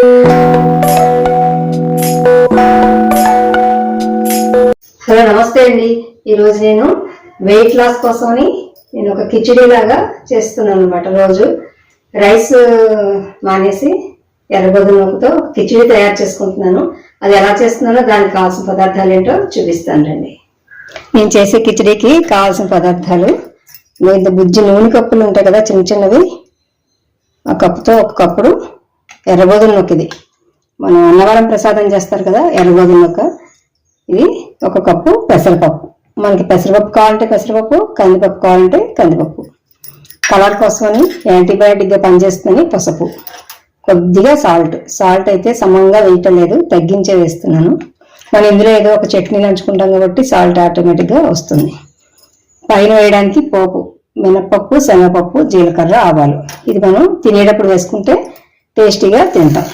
Hello నమస్తే అండి. ఈరోజు నేను వెయిట్ లాస్ కోసమని నేను ఒక కిచిడి లాగా చేస్తున్నాను అనమాట రోజు. రైస్ మానేసి ఎర్రగొద్దు నూకతో కిచిడి తయారు చేసుకుంటున్నాను. అది ఎలా చేస్తున్నానో దానికి కావాల్సిన పదార్థాలు ఏంటో చూపిస్తాను రండి. నేను చేసే కిచిడికి కావాల్సిన పదార్థాలు. ఇంత బుజ్జి నూనె కప్పులు ఉంటాయి కదా చిన్న చిన్నవి. ఆ కప్పుతో ఒక కప్పుడు ఎర్రగోధుల నొక్క ఇది మనం అన్నవరం ప్రసాదం చేస్తారు కదా ఎర్రగోధుల నొక్క ఇది ఒక కప్పు పెసరపప్పు. మనకి పెసరపప్పు కావాలంటే పెసరపప్పు కందిపప్పు కావాలంటే కందిపప్పు. కలర్ కోసమని యాంటీబయాటిక్గా పనిచేస్తుందని పసుపు. కొద్దిగా సాల్ట్. సాల్ట్ అయితే సమంగా వేయటం లేదు తగ్గించే వేస్తున్నాను. మనం ఇందులో ఏదో ఒక చట్నీ నంచుకుంటాం కాబట్టి సాల్ట్ ఆటోమేటిక్గా వస్తుంది. పైన వేయడానికి పోపు మినపప్పు శనగపప్పు జీలకర్ర ఆవాలు. ఇది మనం తినేటప్పుడు వేసుకుంటే టేస్టీగా తింటాం.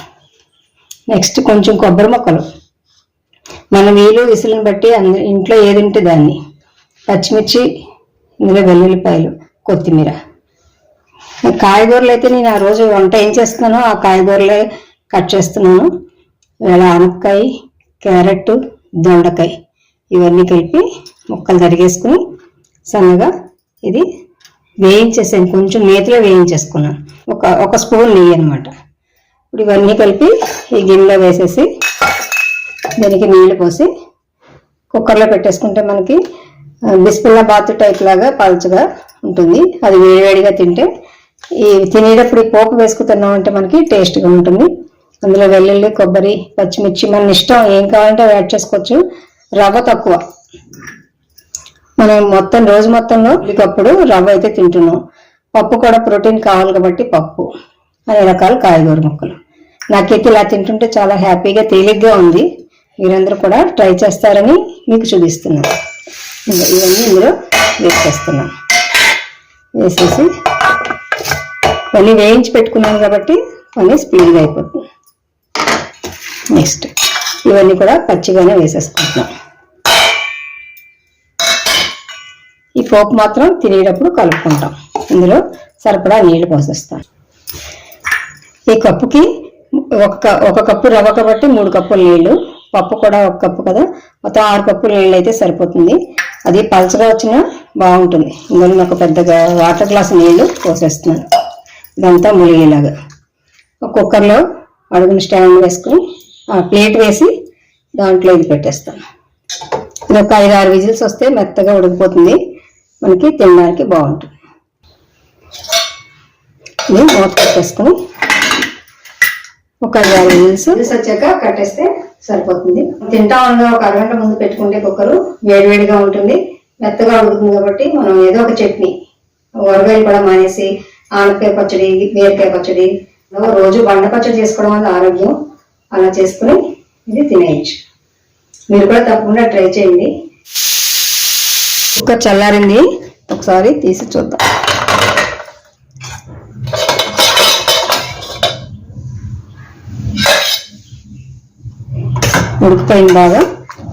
నెక్స్ట్ కొంచెం కొబ్బరి ముక్కలు. మన వీలు విసులను బట్టి అందరి ఇంట్లో ఏది ఉంటే దాన్ని. పచ్చిమిర్చి ఇందులో వెల్లుల్లిపాయలు కొత్తిమీర. కాయగూరలు అయితే నేను ఆ రోజు వంట ఏం చేస్తున్నానో ఆ కాయగూరలే కట్ చేస్తున్నాను. ఇవాళ ఆనపకాయ క్యారెట్ దొండకాయ ఇవన్నీ కలిపి ముక్కలు తరిగేసుకుని సన్నగా ఇది వేయించేసాను కొంచెం నేతిలో వేయించేసుకున్నాను. ఒక ఒక స్పూన్ నెయ్యి అనమాట ఇప్పుడు ఇవన్నీ కలిపి ఈ గిన్నెలో వేసేసి దీనికి నీళ్ళు పోసి కుక్కర్లో పెట్టేసుకుంటే మనకి బిస్పిల్ల బాత్ టైప్ లాగా పలుచగా ఉంటుంది. అది వేడివేడిగా తింటే ఈ తినేటప్పుడు ఈ పోపు వేసుకుతున్నాం అంటే మనకి టేస్ట్గా ఉంటుంది. అందులో వెల్లుల్లి కొబ్బరి పచ్చిమిర్చి మన ఇష్టం ఏం కావాలంటే యాడ్ చేసుకోవచ్చు. రవ్వ తక్కువ. మనం మొత్తం రోజు మొత్తంలో ఇకప్పుడు రవ్వ అయితే తింటున్నాం. పప్పు కూడా ప్రోటీన్ కావాలి కాబట్టి పప్పు. అనే రకాల కాయగూర ముక్కలు. నాకైతే ఇలా తింటుంటే చాలా హ్యాపీగా తేలిగ్గా ఉంది. మీరందరూ కూడా ట్రై చేస్తారని మీకు చూపిస్తున్నాను. ఇవన్నీ ఇందులో వేసేస్తున్నాను వేసేసి కొన్ని వేయించి పెట్టుకున్నాను కాబట్టి పని స్పీడ్గా అయిపోతుంది. నెక్స్ట్ ఇవన్నీ కూడా పచ్చిగానే వేసేసుకుంటున్నాం. ఈ పోపు మాత్రం తినేటప్పుడు కలుపుకుంటాం. ఇందులో సరిపడా నీళ్ళు పోసేస్తాం ఈ కప్పుకి ఒక ఒక కప్పు రవ్వ కాబట్టి మూడు కప్పులు నీళ్ళు పప్పు కూడా ఒక కప్పు కదా. మొత్తం ఆరు కప్పులు నీళ్ళు అయితే సరిపోతుంది. అది పలచగా వచ్చినా బాగుంటుంది. ఇందులో ఒక పెద్దగా వాటర్ గ్లాస్ నీళ్ళు పోసేస్తున్నాను. ఇదంతా ములిగేలాగా. ఒక కుక్కర్లో అడుగున స్టాండ్ వేసుకుని ఆ ప్లేట్ వేసి దాంట్లో ఇది పెట్టేస్తాను. ఇది ఒక ఐదు ఆరు విజిల్స్ వస్తే మెత్తగా ఉడికిపోతుంది. మనకి తినడానికి బాగుంటుంది. ఇది మూత పెట్టేసుకుని ఒక ఐదు ఆరు విజిల్స్ విజిల్స్ వచ్చాక కట్టేస్తే సరిపోతుంది. తింటా ఉండగా ఒక అరగంట ముందు పెట్టుకుంటే కుక్కరు వేడివేడిగా ఉంటుంది. మెత్తగా ఉడుకుతుంది కాబట్టి మనం ఏదో ఒక చట్నీ వరగాయలు కూడా మానేసి ఆనపకాయ పచ్చడి బీరకాయ పచ్చడి రోజు బండ పచ్చడి చేసుకోవడం వల్ల ఆరోగ్యం అలా చేసుకుని ఇది తినేయచ్చు. మీరు కూడా తప్పకుండా ట్రై చేయండి. కుక్కర్ చల్లారింది. ఒకసారి తీసి చూద్దాం. ఉడికిపోయింది బాగా.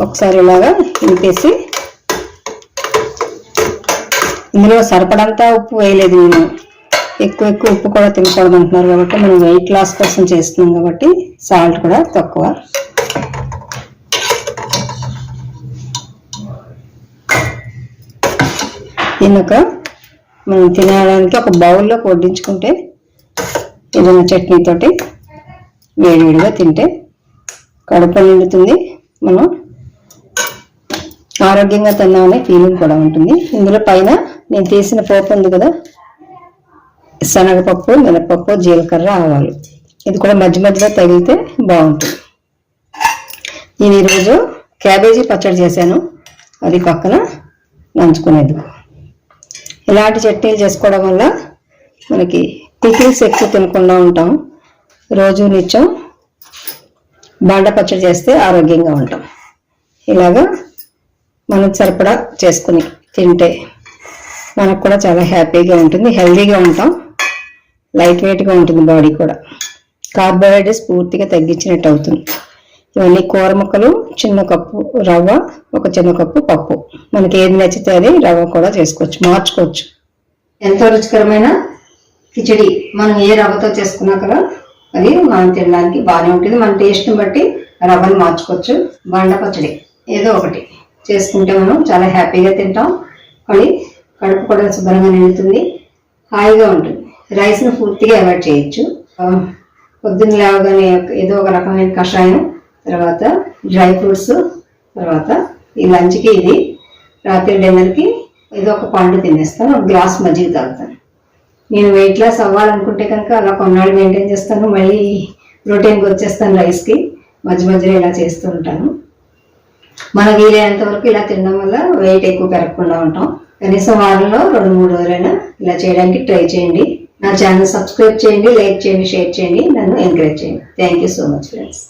ఒకసారి ఇలాగా ఇంపేసి ఇందులో సరిపడంతా ఉప్పు వేయలేదు నేను. ఎక్కువ ఎక్కువ ఉప్పు కూడా తినకూడదు అంటున్నారు కాబట్టి మనం వెయిట్ లాస్ కోసం చేస్తున్నాం కాబట్టి సాల్ట్ కూడా తక్కువ. దీన్ని ఒక మనం తినడానికి ఒక బౌల్లో వడ్డించుకుంటే ఏదైనా చట్నీతోటి వేడివేడిగా తింటే కడుపు నిండుతుంది. మనం ఆరోగ్యంగా తిన్నామనే ఫీలింగ్ కూడా ఉంటుంది. ఇందులో పైన నేను తీసిన పోపు ఉంది కదా శనగపప్పు మినపప్పు జీలకర్ర ఆవాలు. ఇది కూడా మధ్య మధ్యలో తగిలితే బాగుంటుంది. నేను ఈరోజు క్యాబేజీ పచ్చడి చేశాను. అది పక్కన నంచుకునేందుకు. ఇలాంటి చట్నీలు చేసుకోవడం వల్ల మనకి పికిల్స్ ఎక్కువ తినకుండా ఉంటాం. రోజు నిత్యం బాండ పచ్చడి చేస్తే ఆరోగ్యంగా ఉంటాం. ఇలాగా మనం సరిపడా చేసుకుని తింటే మనకు కూడా చాలా హ్యాపీగా ఉంటుంది హెల్దీగా ఉంటాం లైట్ వెయిట్గా ఉంటుంది బాడీ కూడా. కార్బోహైడ్రేట్స్ పూర్తిగా తగ్గించినట్టు అవుతుంది. ఇవన్నీ కూర ముక్కలు చిన్న కప్పు రవ్వ ఒక చిన్న కప్పు పప్పు. మనకి ఏది నచ్చితే అది రవ్వ కూడా చేసుకోవచ్చు మార్చుకోవచ్చు. ఎంతో రుచికరమైన కిచడి మనం ఏ రవ్వతో చేసుకున్నా కదా అది మనం తినడానికి బాగానే ఉంటుంది. మన టేస్ట్ని బట్టి రవ్వని మార్చుకోవచ్చు బండ పచ్చడి ఏదో ఒకటి చేసుకుంటే మనం చాలా హ్యాపీగా తింటాం. మళ్ళీ కడుపు కూడా శుభ్రంగా నిండుతుంది. హాయిగా ఉంటుంది. రైస్ను పూర్తిగా అవాయిడ్ చేయొచ్చు. పొద్దున్న లేవగానే ఏదో ఒక రకమైన కషాయం తర్వాత డ్రై ఫ్రూట్స్ తర్వాత ఈ లంచ్కి ఇది రాత్రి డిన్నర్కి ఏదో ఒక పండు తినేస్తాను. ఒక గ్లాస్ మజ్జిగ తాగుతాను. నేను వెయిట్ లాస్ అవ్వాలనుకుంటే కనుక అలా కొన్నాళ్ళు మెయింటైన్ చేస్తాను. మళ్ళీ ప్రోటీన్కి వచ్చేస్తాను రైస్కి మధ్య మధ్యలో ఇలా చేస్తూ ఉంటాను. మన వీలైనంత వరకు ఇలా తినడం వల్ల వెయిట్ ఎక్కువ పెరగకుండా ఉంటాం. కనీసం వారంలో రెండు మూడు రోజులైనా ఇలా చేయడానికి ట్రై చేయండి. నా ఛానల్ సబ్స్క్రైబ్ చేయండి లైక్ చేయండి షేర్ చేయండి. నన్ను ఎంకరేజ్ చేయండి. Thank you so much friends